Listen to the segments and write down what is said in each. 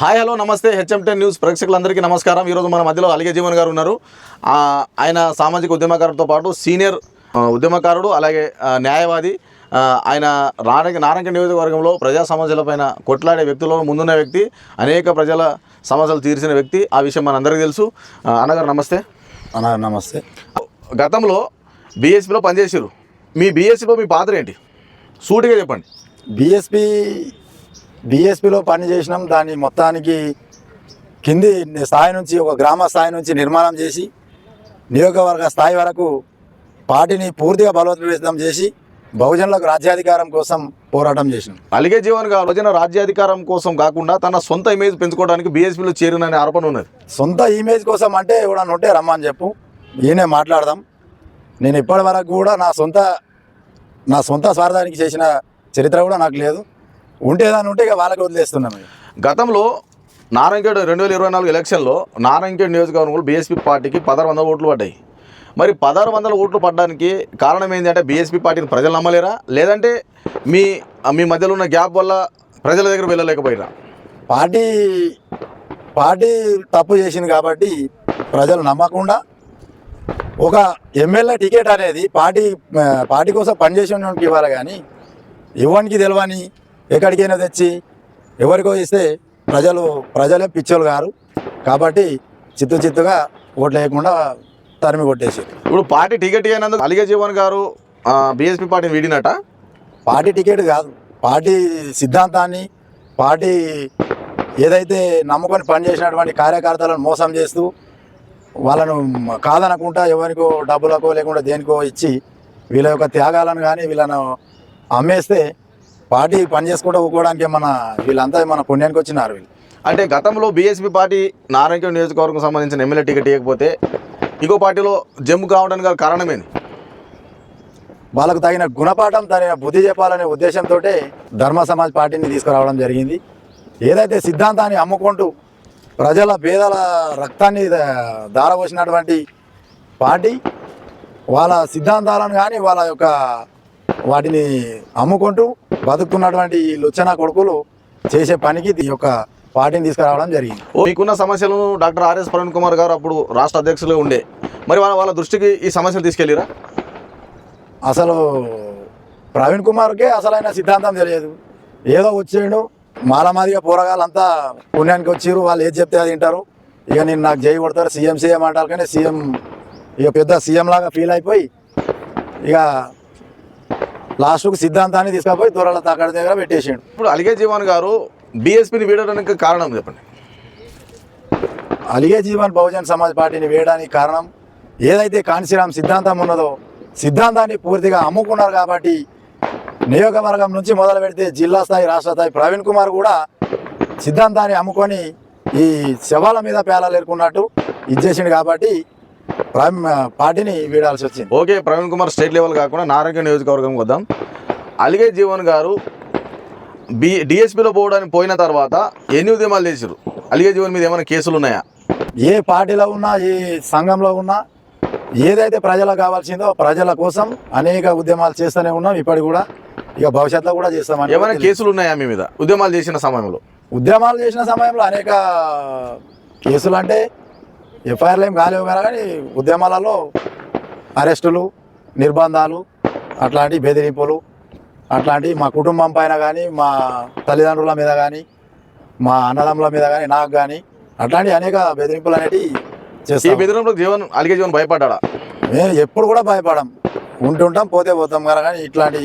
Hi hello namaste HM ten news ప్రేక్షకులందరికీ నమస్కారం. ఈరోజు మన మధ్యలో అలిగే జీవన్ గారు ఉన్నారు. ఆయన సామాజిక ఉద్యమకారులతో పాటు సీనియర్ ఉద్యమకారుడు అలాగే న్యాయవాది ఆయన నారంగ నారంగ నియోజకవర్గంలో ప్రజా సమస్యలపైన కొట్లాడే వ్యక్తుల్లో ముందున్న వ్యక్తి అనేక ప్రజల సమస్యలు తీర్చిన వ్యక్తి. ఆ విషయం మనందరికీ తెలుసు. అన్నగారు నమస్తే. అన్న నమస్తే. గతంలో బీఎస్పీలో పనిచేసారు మీ బీఎస్పీలో మీ పాత్ర ఏంటి? సూటిగా చెప్పండి. బీఎస్పీ బీఎస్పీలో పని చేసినాం. దాన్ని మొత్తానికి కింది స్థాయి నుంచి ఒక గ్రామ స్థాయి నుంచి నిర్మాణం చేసి నియోజకవర్గ స్థాయి వరకు పార్టీని పూర్తిగా బలోపేతం చేసి బహుజనులకు రాజ్యాధికారం కోసం పోరాటం చేసినాం. అలిగే జీవన్ గారు రోజున రాజ్యాధికారం కోసం కాకుండా తన సొంత ఇమేజ్ పెంచుకోవడానికి బీఎస్పీలో చేరిననే ఆరోపణ ఉన్నది. సొంత ఇమేజ్ కోసం అంటే ఎవడన్నా ఉంటే రమ్మని చెప్పు. ఈయనే మాట్లాడదాం. నేను ఇప్పటి వరకు కూడా నా సొంత నా సొంత స్వార్థానికి చేసిన చరిత్ర కూడా నాకు లేదు. ఉంటే దాన్ని ఉంటే ఇక వాళ్ళకి వదిలేస్తున్నాను గతంలో నారాయణఖేడ్ రెండు వేల ఇరవై నాలుగు ఎలక్షన్లో నారాయణఖేడ్ నియోజకవర్గంలో బీఎస్పీ పార్టీకి పదహారు వందల ఓట్లు పడ్డాయి. మరి పదహారు వందల ఓట్లు పడడానికి కారణం ఏంటంటే బీఎస్పీ పార్టీని ప్రజలు నమ్మలేరా? లేదంటే మీ మీ మధ్యలో ఉన్న గ్యాప్ వల్ల ప్రజల దగ్గర వెళ్ళలేకపోయినా పార్టీ పార్టీ తప్పు చేసింది కాబట్టి ప్రజలు నమ్మకుండా ఒక ఎమ్మెల్యే టికెట్ అనేది పార్టీ పార్టీ కోసం పనిచేసేవానికి ఇవ్వాలి కానీ ఇవ్వడానికి తెలియని ఎక్కడికైనా తెచ్చి ఎవరికో ఇస్తే ప్రజలు ప్రజలే పిచ్చోలు గారు కాబట్టి చిత్తు చిత్తుగా ఓట్లు వేయకుండా తరిమి కొట్టేసారు. ఇప్పుడు పార్టీ టికెట్ అయినందుకు అలిగే జీవన్ గారు బీఎస్పీ పార్టీని వీడినట? పార్టీ టికెట్ కాదు. పార్టీ సిద్ధాంతాన్ని పార్టీ ఏదైతే నమ్ముకొని పనిచేసినటువంటి కార్యకర్తలను మోసం చేస్తూ వాళ్ళను కాదనకుండా ఎవరికో డబ్బులకో లేకుండా దేనికో ఇచ్చి వీళ్ళ యొక్క త్యాగాలను కానీ వీళ్ళను అమ్మేస్తే పార్టీ పని చేసుకుంటూ ఊకోవడానికి ఏమన్నా వీళ్ళంతా మన పుణ్యానికి వచ్చినారు వీళ్ళు. అంటే గతంలో బీఎస్పీ పార్టీ నారాయణఖేడ్ నియోజకవర్గం సంబంధించిన ఎమ్మెల్యే టికెట్ ఇవ్వకపోతే ఇంకో పార్టీలో జమ్ము కావడానికి గల కారణమేంది? వాళ్ళకు తగిన గుణపాఠం తగిన బుద్ధి చెప్పాలనే ఉద్దేశంతో ధర్మ సమాజ్ పార్టీని తీసుకురావడం జరిగింది. ఏదైతే సిద్ధాంతాన్ని అమ్ముకుంటూ ప్రజల పేదల రక్తాన్ని దా- దారపోసినటువంటి పార్టీ వాళ్ళ సిద్ధాంతాలను కానీ వాళ్ళ యొక్క వాటిని అమ్ముకుంటూ బతుకుతున్నటువంటి ఈ లుచ్చన కొడుకులు చేసే పనికి ఈ యొక్క పార్టీని తీసుకురావడం జరిగింది. మీకున్న సమస్యలను డాక్టర్ ఆర్ఎస్ ప్రవీణ్ కుమార్ గారు అప్పుడు రాష్ట్ర అధ్యక్షులుగా ఉండే. మరి వాళ్ళ వాళ్ళ దృష్టికి ఈ సమస్యలు తీసుకెళ్ళిరా? అసలు ప్రవీణ్ కుమార్కే అసలైన సిద్ధాంతం తెలియదు. ఏదో వచ్చిండు మాలమాదిగా పోరగాళ్ళంతా పుణ్యానికి వచ్చిర్రు వాళ్ళు ఏది చెప్తే అది వింటారు ఇక నేను నాకు చేయి కొడతారు సీఎం సీఎం అంటారు కానీ సీఎం ఇక పెద్ద సీఎం లాగా ఫీల్ అయిపోయి ఇక లాస్ట్కు సిద్ధాంతాన్ని తీసుకుపోయి దూరాల తాకడి దగ్గర పెట్టేసిండు. ఇప్పుడు అలిగే జీవన్ గారు బీఎస్పీని వీడడానికి కారణం చెప్పండి. అలిగే జీవన్ బహుజన్ సమాజ్ పార్టీని వేయడానికి కారణం ఏదైతే కాంశీరామ్ సిద్ధాంతం ఉన్నదో సిద్ధాంతాన్ని పూర్తిగా అమ్ముకున్నారు కాబట్టి నియోజకవర్గం నుంచి మొదలు పెడితే జిల్లా స్థాయి రాష్ట్ర స్థాయి ప్రవీణ్ కుమార్ కూడా సిద్ధాంతాన్ని అమ్ముకొని ఈ శవాల మీద పేలాలు ఎరుకున్నట్టు ఇచ్చేసిండు కాబట్టి పార్టీని వీడాల్సి వచ్చింది. Okay Praveen Kumar state level కాకుండా నారాయణ నియోజకవర్గం వద్దాం. అలిగే జీవన్ గారు బి డిఎస్పీలో పోవడానికి పోయిన తర్వాత ఎన్ని ఉద్యమాలు చేశారు అలిగే జీవన్ మీద ఏమైనా కేసులు ఉన్నాయా? ఏ పార్టీలో ఉన్నా ఏ సంఘంలో ఉన్నా ఏదైతే ప్రజలకు కావాల్సిందో ప్రజల కోసం అనేక ఉద్యమాలు చేస్తూనే ఉన్నాం. ఇప్పటికి కూడా ఇక భవిష్యత్తులో కూడా చేస్తామని ఏమైనా కేసులు ఉన్నాయా మీ మీద? ఉద్యమాలు చేసిన సమయంలో. ఉద్యమాలు చేసిన సమయంలో అనేక కేసులు అంటే ఎఫ్ఐఆర్లు ఏం కాలేవు కానీ ఉద్యమాలలో అరెస్టులు నిర్బంధాలు అట్లాంటి బెదిరింపులు అట్లాంటి మా కుటుంబం పైన కానీ మా తల్లిదండ్రుల మీద కానీ మా అన్నదమ్ముల మీద కానీ నాకు కానీ అట్లాంటి అనేక బెదిరింపులు అనేటివి ఈ చేస్తాం బెదిరింపులో జీవన్ అలిగే జీవన్ భయపడ్డా మేము ఎప్పుడు కూడా భయపడం. ఉంటుంటాం పోతే పోతాం కదా కానీ ఇట్లాంటి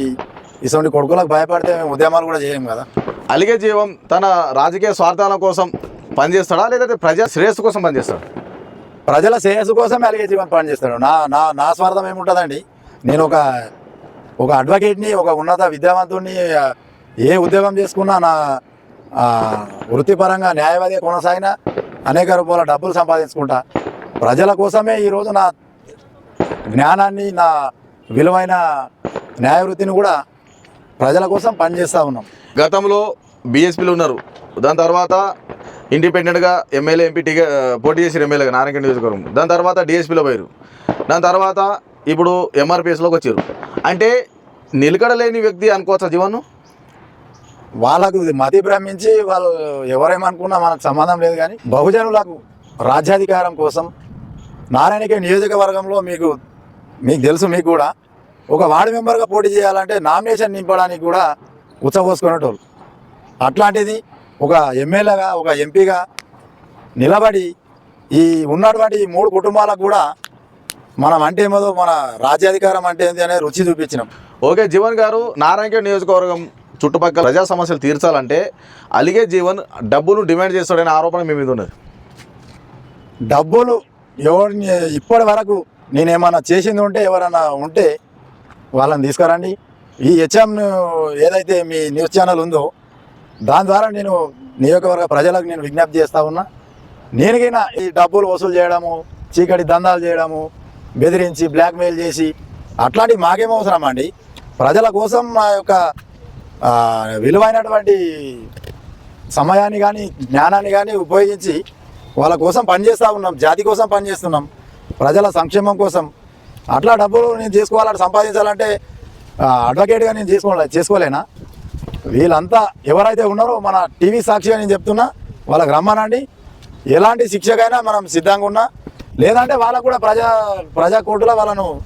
ఇటువంటి కొడుకులకు భయపడితే మేము ఉద్యమాలు కూడా చేయం కదా. అలిగే జీవం తన రాజకీయ స్వార్థాల కోసం పనిచేస్తాడా లేదంటే ప్రజా శ్రేయస్సు కోసం పనిచేస్తాడా? ప్రజల శ్రేయస్సు కోసం అలాగే జీవన్ పనిచేస్తాడు నా నా నా స్వార్థం ఏముంటుందండి? నేను ఒక ఒక అడ్వకేట్ని ఒక ఉన్నత విద్యావంతుడిని ఏ ఉద్యోగం చేసుకున్నా నా వృత్తిపరంగా న్యాయవాది కొనసాగిన అనేక రూపాయల డబ్బులు సంపాదించుకుంటా. ప్రజల కోసమే ఈరోజు నా జ్ఞానాన్ని నా విలువైన న్యాయవృత్తిని కూడా ప్రజల కోసం పనిచేస్తూ ఉన్నాం. గతంలో బీఎస్పీలు ఉన్నారు. దాని తర్వాత ఇండిపెండెంట్గా ఎమ్మెల్యే ఎంపీ టికెట్ పోటీ చేసిన ఎమ్మెల్యేగా నారాయణ నియోజకవర్గం. దాని తర్వాత డిఎస్పీలో పోయారు దాని తర్వాత ఇప్పుడు ఎంఆర్పిఎస్లోకి వచ్చారు. అంటే నిలకడలేని వ్యక్తి అనుకోవచ్చా జీవన్ వాళ్ళకు మతి భ్రమించి వాళ్ళు ఎవరేమనుకున్నా మనకు సంబంధం లేదు కానీ బహుజనులకు రాజ్యాధికారం కోసం నారాయణకే నియోజకవర్గంలో మీకు మీకు తెలుసు మీకు కూడా ఒక వార్డు మెంబర్గా పోటీ చేయాలంటే నామినేషన్ నింపడానికి కూడా ఉత్సవోసుకునేటోళ్ళు అట్లాంటిది ఒక ఎమ్మెల్యేగా ఒక ఎంపీగా నిలబడి ఈ ఉన్నటువంటి మూడు కుటుంబాలకు కూడా మనం అంటే ఏమో మన రాజ్యాధికారం అంటే ఏంటి అనే రుచి చూపించినాం. ఓకే జీవన్ గారు నారాయణఖేడ్ నియోజకవర్గం చుట్టుపక్కల ప్రజా సమస్యలు తీర్చాలంటే అలిగే జీవన్ డబ్బులు డిమాండ్ చేస్తాడనే ఆరోపణ మీ మీద ఉన్నది. డబ్బులు ఎవరిని ఇప్పటి వరకు నేనేమన్నా చేసింది ఉంటే ఎవరన్నా ఉంటే వాళ్ళని తీసుకురండి. ఈ హెచ్ఎం ఏదైతే మీ న్యూస్ ఛానల్ ఉందో దాని ద్వారా నేను నియోజకవర్గ ప్రజలకు నేను విజ్ఞప్తి చేస్తూ ఉన్నా. నేనికైనా ఈ డబ్బులు వసూలు చేయడము చీకటి దందాలు చేయడము బెదిరించి బ్లాక్మెయిల్ చేసి అట్లాంటివి మాకేం అవసరం అండి. ప్రజల కోసం మా యొక్క విలువైనటువంటి సమయాన్ని కానీ జ్ఞానాన్ని కానీ ఉపయోగించి వాళ్ళ కోసం పనిచేస్తూ ఉన్నాం జాతి కోసం పనిచేస్తున్నాం ప్రజల సంక్షేమం కోసం. అట్లా డబ్బులు నేను చేసుకోవాలంటే సంపాదించాలంటే అడ్వకేట్గా నేను చేసుకోలే చేసుకోలేనా? వీళ్ళంతా ఎవరైతే ఉన్నారో మన టీవీ సాక్షిగా నేను చెప్తున్నా వాళ్ళకి రమ్మనండి. ఎలాంటి శిక్షకైనా మనం సిద్ధంగా ఉన్నా లేదంటే వాళ్ళకు కూడా ప్రజా ప్రజా కోర్టులో వాళ్ళను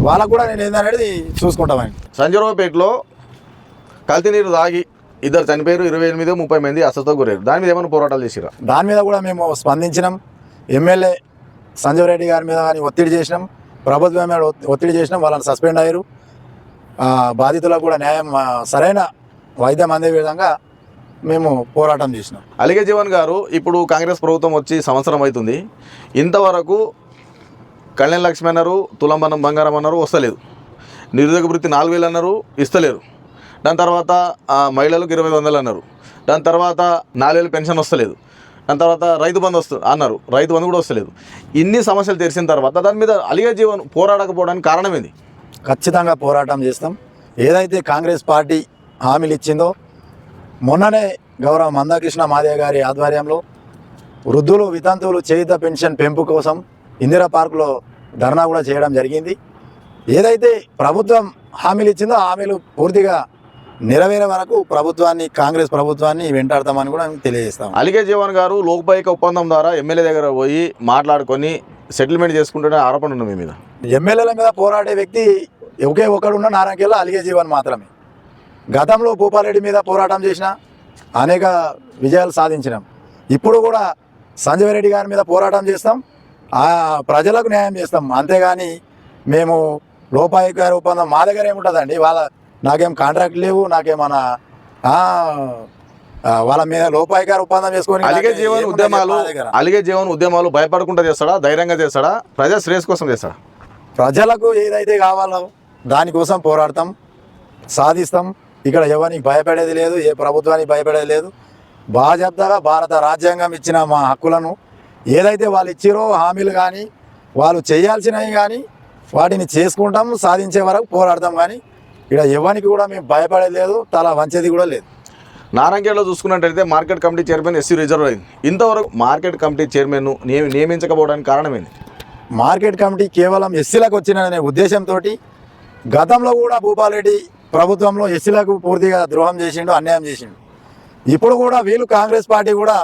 వాళ్ళకు కూడా నేను ఏందనేది చూసుకుంటామని సంజీవరావుపేటలో కల్తీ నీరు తాగి ఇద్దరు చనిపోయారు ఇరవై ఎనిమిది ముప్పై మంది అస్వస్థ గురయ్యారు. దాని మీద ఏమైనా పోరాటాలు చేసిరా? దాని మీద కూడా మేము స్పందించినాం. ఎమ్మెల్యే సంజయ్ రెడ్డి గారి మీద కానీ ఒత్తిడి చేసినాం. ప్రభుత్వం మీద ఒత్తి- ఒత్తిడి చేసినాం. వాళ్ళని సస్పెండ్ అయ్యారు. బాధితులకు కూడా న్యాయం సరైన వైద్యం అందే విధంగా మేము పోరాటం చేసినాం. అలిగే జీవన్ గారు ఇప్పుడు కాంగ్రెస్ ప్రభుత్వం వచ్చి సంవత్సరం అవుతుంది. ఇంతవరకు కళ్యాణ్ లక్ష్మి అన్నారు తులంబనం బంగారం అన్నారు వస్తలేదు. నిరుద్యోగ వృత్తి నాలుగు వేలు అన్నారు ఇస్తలేరు. దాని తర్వాత మహిళలకు ఇరవై వందలు అన్నారు. దాని తర్వాత నాలుగు వేలు పెన్షన్ వస్తలేదు. దాని తర్వాత రైతు బంధు వస్తు అన్నారు. రైతు బంధు కూడా వస్తలేదు. ఇన్ని సమస్యలు తెరిచిన తర్వాత దాని మీద అలిగే జీవన్ పోరాడకపోవడానికి కారణం ఏంది? ఖచ్చితంగా పోరాటం చేస్తాం. ఏదైతే కాంగ్రెస్ పార్టీ హామీలు ఇచ్చిందో? మొన్ననే గౌరవ మందాకృష్ణ మాదేవ్ గారి ఆధ్వర్యంలో వృద్ధులు వితంతువులు చేయుత పెన్షన్ పెంపు కోసం ఇందిరా పార్కులో ధర్నా కూడా చేయడం జరిగింది. ఏదైతే ప్రభుత్వం హామీలు ఇచ్చిందో హామీలు పూర్తిగా నెరవేరే వరకు ప్రభుత్వాన్ని కాంగ్రెస్ ప్రభుత్వాన్ని వెంటాడతామని కూడా మేము తెలియజేస్తాం. అలిగే జీవన్ గారు లోక్పాయిక ఒప్పందం ద్వారా ఎమ్మెల్యే దగ్గర పోయి మాట్లాడుకొని సెటిల్మెంట్ చేసుకుంటున్న ఆరోపణ ఉంది మీ మీద. ఎమ్మెల్యేల మీద పోరాడే వ్యక్తి ఒకే ఒకడు ఉన్న నారాయణకెళ్ళ అలిగే జీవన్ మాత్రమే. గతంలో భూపాలరెడ్డి మీద పోరాటం చేసిన అనేక విజయాలు సాధించినాం. ఇప్పుడు కూడా సంజయ్ రెడ్డి గారి మీద పోరాటం చేస్తాం. ఆ ప్రజలకు న్యాయం చేస్తాం. అంతేగాని మేము లోపాయి గారి ఒప్పందం మా దగ్గర ఏముంటుందండి? వాళ్ళ నాకేం కాంట్రాక్ట్ లేవు నాకేమన్నా వాళ్ళ మీద లోపాయి గారు ఒప్పందం చేసుకొని అలిగే జీవన్ ఉద్యమాలు. అలిగే జీవన్ ఉద్యమాలు భయపడకుండా చేస్తాడా? ధైర్యంగా చేస్తాడా? ప్రజా శ్రేయస్ కోసం చేస్తాడా? ప్రజలకు ఏదైతే కావాలో దానికోసం పోరాడతాం సాధిస్తాం. ఇక్కడ ఎవరికి భయపడేది లేదు ఏ ప్రభుత్వానికి భయపడేది లేదు. బాధ్యతగా భారత రాజ్యాంగం ఇచ్చిన మా హక్కులను ఏదైతే వాళ్ళు ఇచ్చిరో హామీలు కానీ వాళ్ళు చేయాల్సినవి కానీ వాటిని చేసుకుంటాం సాధించే వరకు పోరాడతాం కానీ ఇక్కడ ఎవరికి కూడా మేము భయపడేది లేదు తల వంచేది కూడా లేదు. నారాయణగేడ్లో చూసుకున్నట్టయితే market committee chairman SC reserve అయింది. ఇంతవరకు మార్కెట్ కమిటీ చైర్మన్ నియమి నియమించకపోవడానికి కారణం ఏంది మార్కెట్ కమిటీ కేవలం ఎస్సీలకు వచ్చిన ఉద్దేశంతో గతంలో కూడా భూపాలరెడ్డి ప్రభుత్వంలో ఎస్సీలకు పూర్తిగా ద్రోహం చేసిండు అన్యాయం చేసిండు. ఇప్పుడు కూడా వీళ్ళు కాంగ్రెస్ పార్టీ కూడా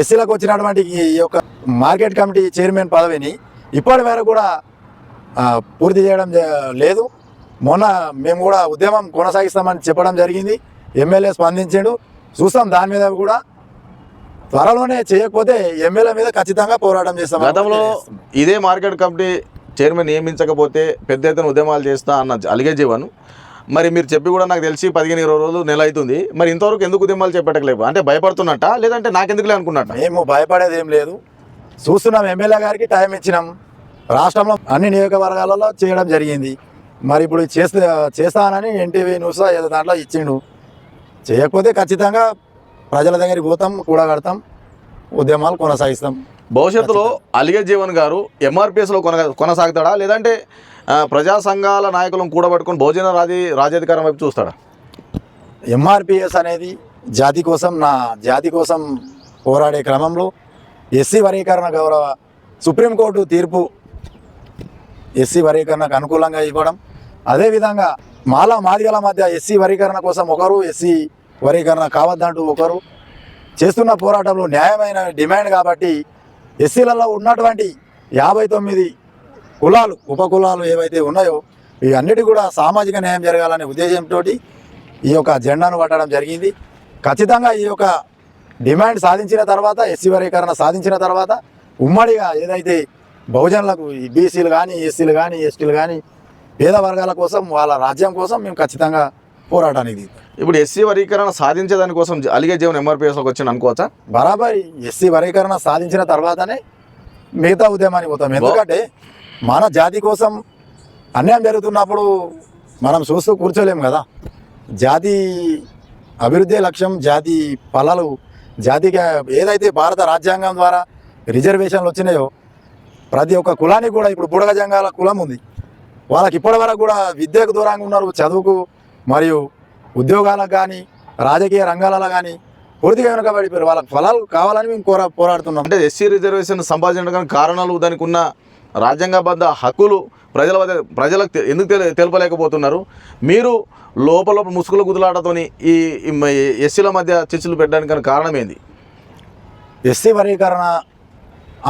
ఎస్సీలకు వచ్చినటువంటి ఈ యొక్క మార్కెట్ కమిటీ చైర్మన్ పదవిని ఇప్పటి వరకు కూడా పూర్తి చేయడం లేదు. మొన్న మేము కూడా ఉద్యమం కొనసాగిస్తామని చెప్పడం జరిగింది. ఎమ్మెల్యే స్పందించాడు. చూస్తాం దాని మీద కూడా. త్వరలోనే చేయకపోతే ఎమ్మెల్యే మీద ఖచ్చితంగా పోరాటం చేస్తాం గతంలో ఇదే మార్కెట్ కమిటీ చైర్మన్ నియమించకపోతే పెద్ద ఎత్తున ఉద్యమాలు చేస్తా అన్న అలిగే జీవన్. మరి మీరు చెప్పి కూడా నాకు తెలిసి పదిహేను ఇరవై రోజులు నెల అవుతుంది. మరి ఇంతవరకు ఎందుకు ఉద్యమాలు చేపట్టలేదు అంటే భయపడుతున్నట్ట? లేదంటే నాకెందుకులే అనుకున్నట్ట? మేము భయపడేది ఏం లేదు. చూస్తున్నాం ఎమ్మెల్యే గారికి టైం ఇచ్చినాం. రాష్ట్రంలో అన్ని నియోజకవర్గాలలో చేయడం జరిగింది. మరి ఇప్పుడు చేస్తే చేస్తానని ఎన్టీవీ న్యూస్ ఏదో దాంట్లో ఇచ్చిండు. చేయకపోతే ఖచ్చితంగా ప్రజల దగ్గరికి పోతాం కూడగడతాం ఉద్యమాలు కొనసాగిస్తాం. భవిష్యత్తులో అలిగే జీవన్ గారు ఎంఆర్పిఎస్లో కొన కొనసాగుతాడా? లేదంటే ప్రజా సంఘాల నాయకులను కూడబట్టుకొని భోజన రాజీ రాజ్యాధికారం వైపు చూస్తాడా? ఎంఆర్పిఎస్ అనేది జాతి కోసం నా జాతి కోసం పోరాడే క్రమంలో ఎస్సీ వర్గీకరణ గౌరవ సుప్రీంకోర్టు తీర్పు ఎస్సీ వర్గీకరణకు అనుకూలంగా ఇవ్వడం. అదేవిధంగా మాలా మాదిగల మధ్య ఎస్సీ వర్గీకరణ కోసం ఒకరు ఎస్సీ వర్గీకరణ కావద్దంటూ ఒకరు. చేస్తున్న పోరాటంలో న్యాయమైన డిమాండ్ కాబట్టి ఎస్సీలలో ఉన్నటువంటి యాభై తొమ్మిది కులాలు ఉపకులాలు ఏవైతే ఉన్నాయో ఈ అన్నిటి కూడా సామాజిక న్యాయం జరగాలనే ఉద్దేశంతో ఈ యొక్క జెండాను పట్టడం జరిగింది. ఖచ్చితంగా ఈ యొక్క డిమాండ్ సాధించిన తర్వాత ఎస్సీ వర్గీకరణ సాధించిన తర్వాత ఉమ్మడిగా ఏదైతే బహుజనులకు ఈ బీసీలు కానీ ఎస్సీలు కానీ ఎస్టీలు కానీ పేద వర్గాల కోసం వాళ్ళ రాజ్యం కోసం మేము ఖచ్చితంగా పోరాటానికి ఇప్పుడు ఎస్సీ వర్గీకరణ సాధించేదాని కోసం అలిగే జీవన్ ఎంఆర్పిఎస్లోకి వచ్చి అనుకోవచ్చా? బరాబర్ ఎస్సీ వర్గీకరణ సాధించిన తర్వాతనే మిగతా ఉద్యమానికి పోతాం. ఎందుకంటే మన జాతి కోసం అన్యాయం జరుగుతున్నప్పుడు మనం చూస్తూ కూర్చోలేము కదా. జాతి అభివృద్ధి లక్ష్యం జాతి ఫలాలు జాతికి ఏదైతే భారత రాజ్యాంగం ద్వారా రిజర్వేషన్లు వచ్చినాయో ప్రతి ఒక్క కులానికి కూడా ఇప్పుడు బుడగ జంగాల కులం ఉంది. వాళ్ళకి ఇప్పటి వరకు కూడా విద్యకు దూరంగా ఉన్నారు చదువుకు మరియు ఉద్యోగాలకు కానీ రాజకీయ రంగాలలో కానీ పూర్తిగా వెనుకబడిపోయారు. వాళ్ళకి ఫలాలు కావాలని మేము కోరా పోరాడుతున్నాం. అంటే ఎస్సీ రిజర్వేషన్ సంపాదించడానికి కారణాలు దానికి ఉన్న రాజ్యాంగబద్ధ హక్కులు ప్రజల ప్రజలకు ఎందుకు తెలి తెలపలేకపోతున్నారు? మీరు లోపల ముసుగుల గుదులాటతోని ఈ ఈ ఎస్సీల మధ్య చర్చలు పెట్టడానికి కారణం ఏంది ఎస్సీ వర్గీకరణ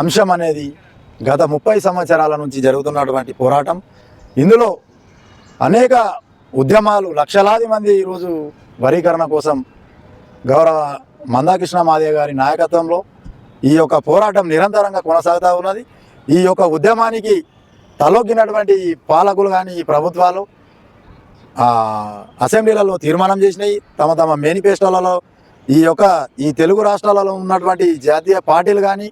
అంశం అనేది గత ముప్పై సంవత్సరాల నుంచి జరుగుతున్నటువంటి పోరాటం. ఇందులో అనేక ఉద్యమాలు లక్షలాది మంది ఈరోజు వర్గీకరణ కోసం గౌరవ మందాకృష్ణ మాదే గారి నాయకత్వంలో ఈ యొక్క పోరాటం నిరంతరంగా కొనసాగుతూ ఉన్నది. ఈ యొక్క ఉద్యమానికి తలొగ్గినటువంటి ఈ పాలకులు కానీ ఈ ప్రభుత్వాలు అసెంబ్లీలలో తీర్మానం చేసినాయి. తమ తమ మేనిఫెస్టోలలో ఈ యొక్క ఈ తెలుగు రాష్ట్రాలలో ఉన్నటువంటి జాతీయ పార్టీలు కానీ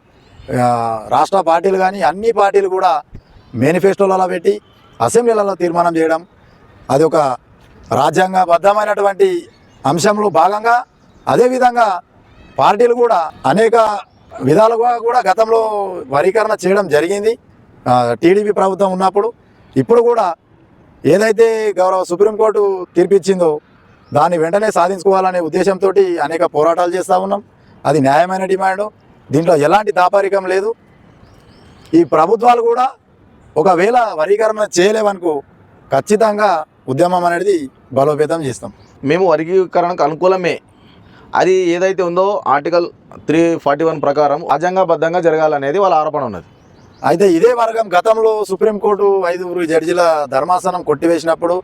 రాష్ట్ర పార్టీలు కానీ అన్ని పార్టీలు కూడా మేనిఫెస్టోలలో పెట్టి అసెంబ్లీలలో తీర్మానం చేయడం అది ఒక రాజ్యాంగబద్ధమైనటువంటి అంశంలో భాగంగా అదేవిధంగా పార్టీలు కూడా అనేక విధాలుగా కూడా గతంలో వరీకరణ చేయడం జరిగింది. టీడీపీ ప్రభుత్వం ఉన్నప్పుడు. ఇప్పుడు కూడా ఏదైతే గౌరవ సుప్రీంకోర్టు తీర్పిచ్చిందో దాన్ని వెంటనే సాధించుకోవాలనే ఉద్దేశంతో అనేక పోరాటాలు చేస్తూ ఉన్నాం. అది న్యాయమైన డిమాండ్. దీంట్లో ఎలాంటి దాపరికం లేదు. ఈ ప్రభుత్వాలు కూడా ఒకవేళ వరీకరణ చేయలేవనుకో ఖచ్చితంగా ఉద్యమం అనేది బలోపేతం చేస్తాం. మేము వర్గీకరణకు అనుకూలమే. అది ఏదైతే ఉందో ఆర్టికల్ త్రీ ఫార్టీ వన్ ప్రకారం రాజ్యాంగబద్ధంగా జరగాలనేది వాళ్ళ ఆరోపణ ఉన్నది. అయితే ఇదే వర్గం గతంలో సుప్రీంకోర్టు ఐదుగురు జడ్జిల ధర్మాసనం కొట్టివేసినప్పుడు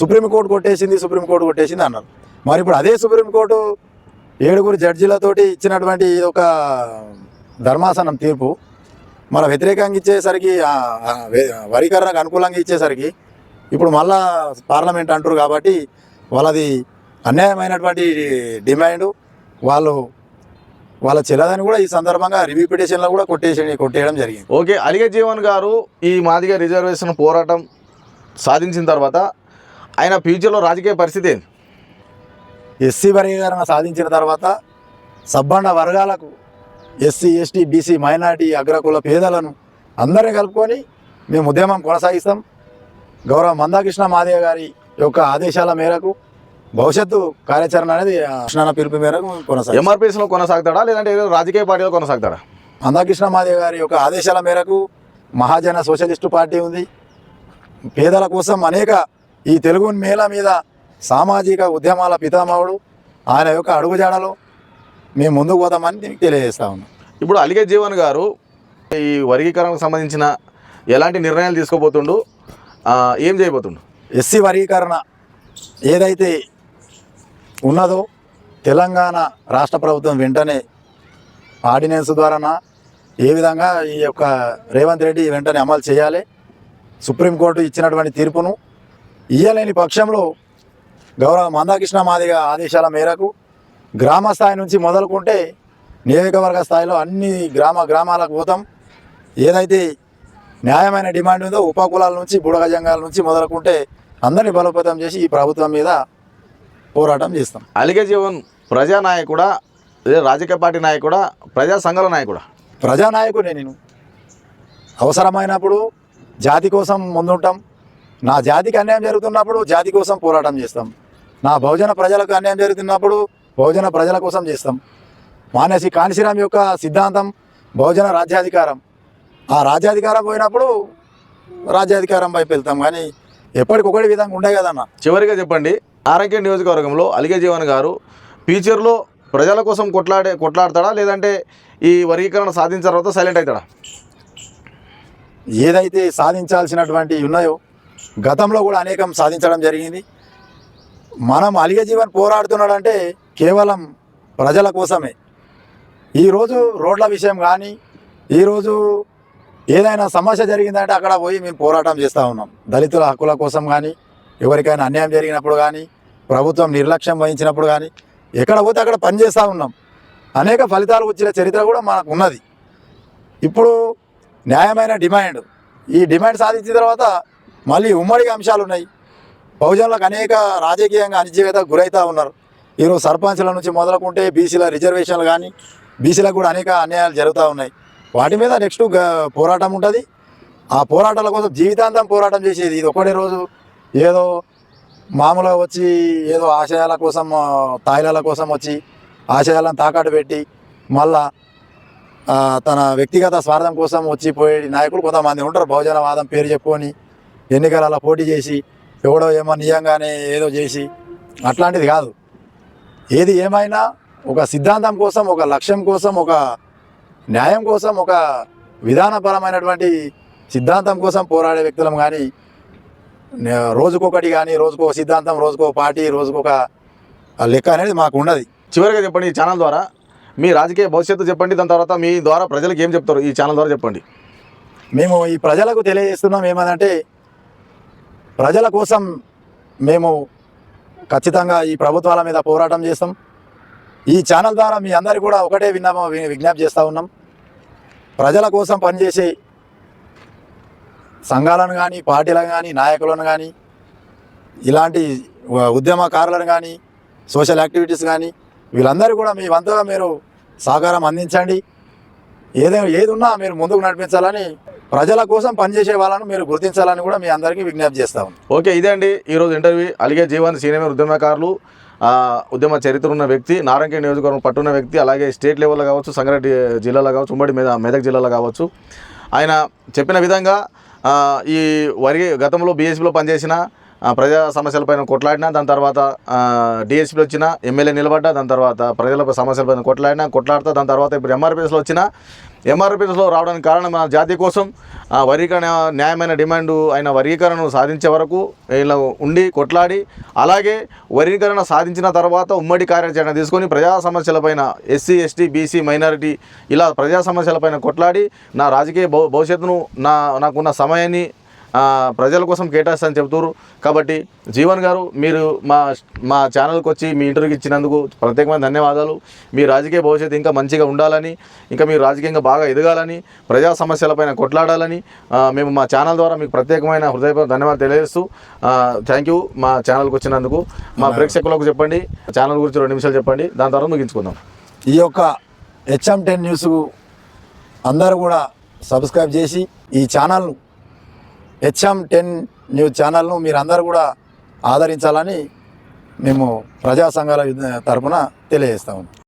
సుప్రీంకోర్టు కొట్టేసింది సుప్రీంకోర్టు కొట్టేసింది అన్నారు. మరి ఇప్పుడు అదే సుప్రీంకోర్టు ఏడుగురు జడ్జిలతోటి ఇచ్చినటువంటి ఇది ఒక ధర్మాసనం తీర్పు మన వ్యతిరేకంగా ఇచ్చేసరికి వరికరణకు అనుకూలంగా ఇచ్చేసరికి ఇప్పుడు మళ్ళా పార్లమెంట్ అంటారు కాబట్టి వాళ్ళది అన్యాయమైనటువంటి డిమాండ్ వాళ్ళు వాళ్ళ చెల్లదని కూడా ఈ సందర్భంగా రివ్యూ పిటిషన్లో కూడా కొట్టేసి కొట్టేయడం జరిగింది. ఓకే అలిగే జీవన్ గారు ఈ మాదిగ రిజర్వేషన్ పోరాటం సాధించిన తర్వాత ఆయన ఫ్యూచర్లో రాజకీయ పరిస్థితి ఏంది? ఎస్సీ వర్గీకరణ సాధించిన తర్వాత సబ్బండ వర్గాలకు ఎస్సీ ఎస్టీ బీసీ మైనార్టీ అగ్రకుల పేదలను అందరినీ కలుపుకొని మేము ఉద్యమం కొనసాగిస్తాం. గౌరవ మందాకృష్ణ మాదేవ్ గారి యొక్క ఆదేశాల మేరకు భవిష్యత్తు కార్యాచరణ అనేది ఆ కృష్ణన్న పిలుపు మేరకు కొనసాగిస్తాం ఎంఆర్పిఎస్లో కొనసాగుతాడా? లేదంటే ఏదో రాజకీయ పార్టీలో కొనసాగుతాడా? మందాకృష్ణ మాదేవ్ గారి యొక్క ఆదేశాల మేరకు మహాజన సోషలిస్టు పార్టీ ఉంది. పేదల కోసం అనేక ఈ తెలుగు మేళ మీద సామాజిక ఉద్యమాల పితామహుడు. ఆయన యొక్క అడుగుజాడలో మేము ముందుకు దీనికి తెలియజేస్తా ఉన్నాం. ఇప్పుడు అలిగే జీవన్ గారు ఈ వర్గీకరణకు సంబంధించిన ఎలాంటి నిర్ణయాలు తీసుకోబోతుండు? ఏం చేయబోతుండు? ఎస్సీ వర్గీకరణ ఏదైతే ఉన్నదో తెలంగాణ రాష్ట్ర ప్రభుత్వం వెంటనే ఆర్డినెన్స్ ద్వారా ఏ విధంగా ఈ యొక్క రేవంత్ రెడ్డి వెంటనే అమలు చేయాలి సుప్రీంకోర్టు ఇచ్చినటువంటి తీర్పును ఇయ్యలేని పక్షంలో గౌరవ మందాకృష్ణ మాదిగ ఆదేశాల మేరకు గ్రామ స్థాయి నుంచి మొదలుకుంటే నియోజకవర్గ స్థాయిలో అన్ని గ్రామ గ్రామాలకు పోతాం. ఏదైతే న్యాయమైన డిమాండ్ ఉందో ఉపకులాల నుంచి బుడగ జంగాల నుంచి మొదలుకుంటే అందరినీ బలోపేతం చేసి ఈ ప్రభుత్వం మీద పోరాటం చేస్తాం. అలిగే జీవన్ ప్రజానాయకుడా లేదా రాజకీయ పార్టీ నాయకుడా ప్రజా సంఘాల నాయకుడా? ప్రజానాయకుడే నేను. అవసరమైనప్పుడు జాతి కోసం ముందుంటాం. నా జాతికి అన్యాయం జరుగుతున్నప్పుడు జాతి కోసం పోరాటం చేస్తాం. నా బహుజన ప్రజలకు అన్యాయం జరుగుతున్నప్పుడు బహుజన ప్రజల కోసం చేస్తాం. మానేసి కాణిశ్రామ్ యొక్క సిద్ధాంతం బహుజన రాజ్యాధికారం. ఆ రాజ్యాధికారం పోయినప్పుడు రాజ్యాధికారం వైపు వెళ్తాం. కానీ ఎప్పటికొకటి విధంగా ఉండే కదన్న. చివరిగా చెప్పండి ఆరోగ్య నియోజకవర్గంలో అలిగే జీవన్ గారు ఫ్యూచర్లో ప్రజల కోసం కొట్లాడే కొట్లాడతాడా? లేదంటే ఈ వర్గీకరణ సాధించిన తర్వాత సైలెంట్ అవుతాడా? ఏదైతే సాధించాల్సినటువంటి ఉన్నాయో గతంలో కూడా అనేకం సాధించడం జరిగింది. మనం అలిగే జీవన్ పోరాడుతున్నాడంటే కేవలం ప్రజల కోసమే. ఈరోజు రోడ్ల విషయం కానీ ఈరోజు ఏదైనా సమస్య జరిగిందంటే అక్కడ పోయి మేము పోరాటం చేస్తూ ఉన్నాం. దళితుల హక్కుల కోసం కానీ ఎవరికైనా అన్యాయం జరిగినప్పుడు కానీ ప్రభుత్వం నిర్లక్ష్యం వహించినప్పుడు కానీ ఎక్కడ పోతే అక్కడ పనిచేస్తూ ఉన్నాం. అనేక ఫలితాలు వచ్చిన చరిత్ర కూడా మనకు ఉన్నది. ఇప్పుడు న్యాయమైన డిమాండ్. ఈ డిమాండ్ సాధించిన తర్వాత మళ్ళీ ఉమ్మడిగా అంశాలు ఉన్నాయి. బహుజనులకు అనేక రాజకీయంగా అణిచివేత గురవుతూ ఉన్నారు. ఈరోజు సర్పంచ్ల నుంచి మొదలుకుంటే బీసీల రిజర్వేషన్లు కానీ బీసీలకు కూడా అనేక అన్యాయాలు జరుగుతూ ఉన్నాయి. వాటి మీద నెక్స్ట్ పోరాటం ఉంటుంది. ఆ పోరాటాల కోసం జీవితాంతం పోరాటం చేసేది ఇది. ఒకటే రోజు ఏదో మామూలుగా వచ్చి ఏదో ఆశయాల కోసం తాయిలాల కోసం వచ్చి ఆశయాలను తాకట్టు పెట్టి మళ్ళా తన వ్యక్తిగత స్వార్థం కోసం వచ్చి పోయే నాయకులు కొంతమంది ఉంటారు. బహుజనవాదం పేరు చెప్పుకొని ఎన్నికలలో పోటీ చేసి ఎవడో ఏమో నిజంగానే ఏదో చేసి అట్లాంటిది కాదు. ఏది ఏమైనా ఒక సిద్ధాంతం కోసం ఒక లక్ష్యం కోసం ఒక న్యాయం కోసం ఒక విధానపరమైనటువంటి సిద్ధాంతం కోసం పోరాడే వ్యక్తులం కానీ రోజుకొకటి కానీ రోజుకో సిద్ధాంతం రోజుకో పార్టీ రోజుకొక లెక్క అనేది మాకు ఉన్నది. చివరిగా చెప్పండి ఈ ఛానల్ ద్వారా. మీ రాజకీయ భవిష్యత్తు చెప్పండి దాని తర్వాత మీ ద్వారా ప్రజలకు ఏం చెప్తారు ఈ ఛానల్ ద్వారా చెప్పండి. మేము ఈ ప్రజలకు తెలియజేస్తున్నాం ఏమనంటే ప్రజల కోసం మేము ఖచ్చితంగా ఈ ప్రభుత్వాల మీద పోరాటం చేస్తాం. ఈ ఛానల్ ద్వారా మీ అందరికీ కూడా ఒకటే విన్నామో విజ్ఞప్తి చేస్తూ ఉన్నాం. ప్రజల కోసం పనిచేసే సంఘాలను కానీ పార్టీలను కానీ నాయకులను కానీ ఇలాంటి ఉద్యమకారులను కానీ సోషల్ యాక్టివిటీస్ కానీ వీళ్ళందరూ కూడా మీ వంతుగా మీరు సహకారం అందించండి. ఏదే ఏది ఉన్నా మీరు ముందుకు నడిపించాలని ప్రజల కోసం పనిచేసే వాళ్ళను మీరు గుర్తించాలని కూడా మీ అందరికీ విజ్ఞప్తి చేస్తాం ఓకే ఇదే అండి ఈరోజు ఇంటర్వ్యూ. అలిగే జీవన్ సీనియర్ ఉద్యమకారులు ఉద్యమ చరిత్ర ఉన్న వ్యక్తి నారాయణ నియోజకవర్గం పట్టున్న వ్యక్తి అలాగే స్టేట్ లెవెల్లో కావచ్చు సంగారెడ్డి జిల్లాలో కావచ్చు ఉమ్మడి మీద మెదక్ జిల్లాలో కావచ్చు. ఆయన చెప్పిన విధంగా ఈ వరి గతంలో బీఎస్పీలో పనిచేసిన ప్రజా సమస్యలపైన కొట్లాడినా దాని తర్వాత డిఎస్పీలో వచ్చిన ఎమ్మెల్యే నిలబడ్డా దాని తర్వాత ప్రజల సమస్యలపైన కొట్లాడినా కొట్లాడతా దాని తర్వాత ఇప్పుడు ఎంఆర్పీఎస్లో వచ్చిన ఎంఆర్పీఎస్లో రావడానికి కారణం మన జాతి కోసం ఆ, వర్గీకరణ న్యాయమైన డిమాండ్ ఆయన వర్గీకరణను సాధించే వరకు ఇలా ఉండి కొట్లాడి అలాగే వర్గీకరణ సాధించిన తర్వాత ఉమ్మడి కార్యాచరణ తీసుకొని ప్రజా సమస్యలపైన ఎస్సీ ఎస్టీ బీసీ మైనారిటీ ఇలా ప్రజా సమస్యలపైన కొట్లాడి నా రాజకీయ భవిష్యత్తును నా నాకున్న సమయాన్ని ప్రజల కోసం కేటాయిస్తానని చెబుతారు కాబట్టి జీవన్ గారు మీరు మా మా ఛానల్కి వచ్చి మీ ఇంటర్వ్యూకి ఇచ్చినందుకు ప్రత్యేకమైన ధన్యవాదాలు. మీ రాజకీయ భవిష్యత్తు ఇంకా మంచిగా ఉండాలని ఇంకా మీరు రాజకీయంగా బాగా ఎదగాలని ప్రజా సమస్యలపైన కొట్లాడాలని మేము మా ఛానల్ ద్వారా మీకు ప్రత్యేకమైన హృదయపూర్వక ధన్యవాదాలు తెలియజేస్తూ థ్యాంక్ యూ మా ఛానల్కి వచ్చినందుకు. మా ప్రేక్షకులకు చెప్పండి ఛానల్ గురించి రెండు నిమిషాలు చెప్పండి దాని తర్వాత ముగించుకుందాం. ఈ యొక్క హెచ్ఎం టెన్ న్యూస్ అందరూ కూడా సబ్స్క్రైబ్ చేసి ఈ ఛానల్ను హెచ్ఎం టెన్ న్యూస్ ఛానల్ను మీరు అందరూ కూడా ఆదరించాలని మేము ప్రజా సంఘాల తరఫున తెలియజేస్తాము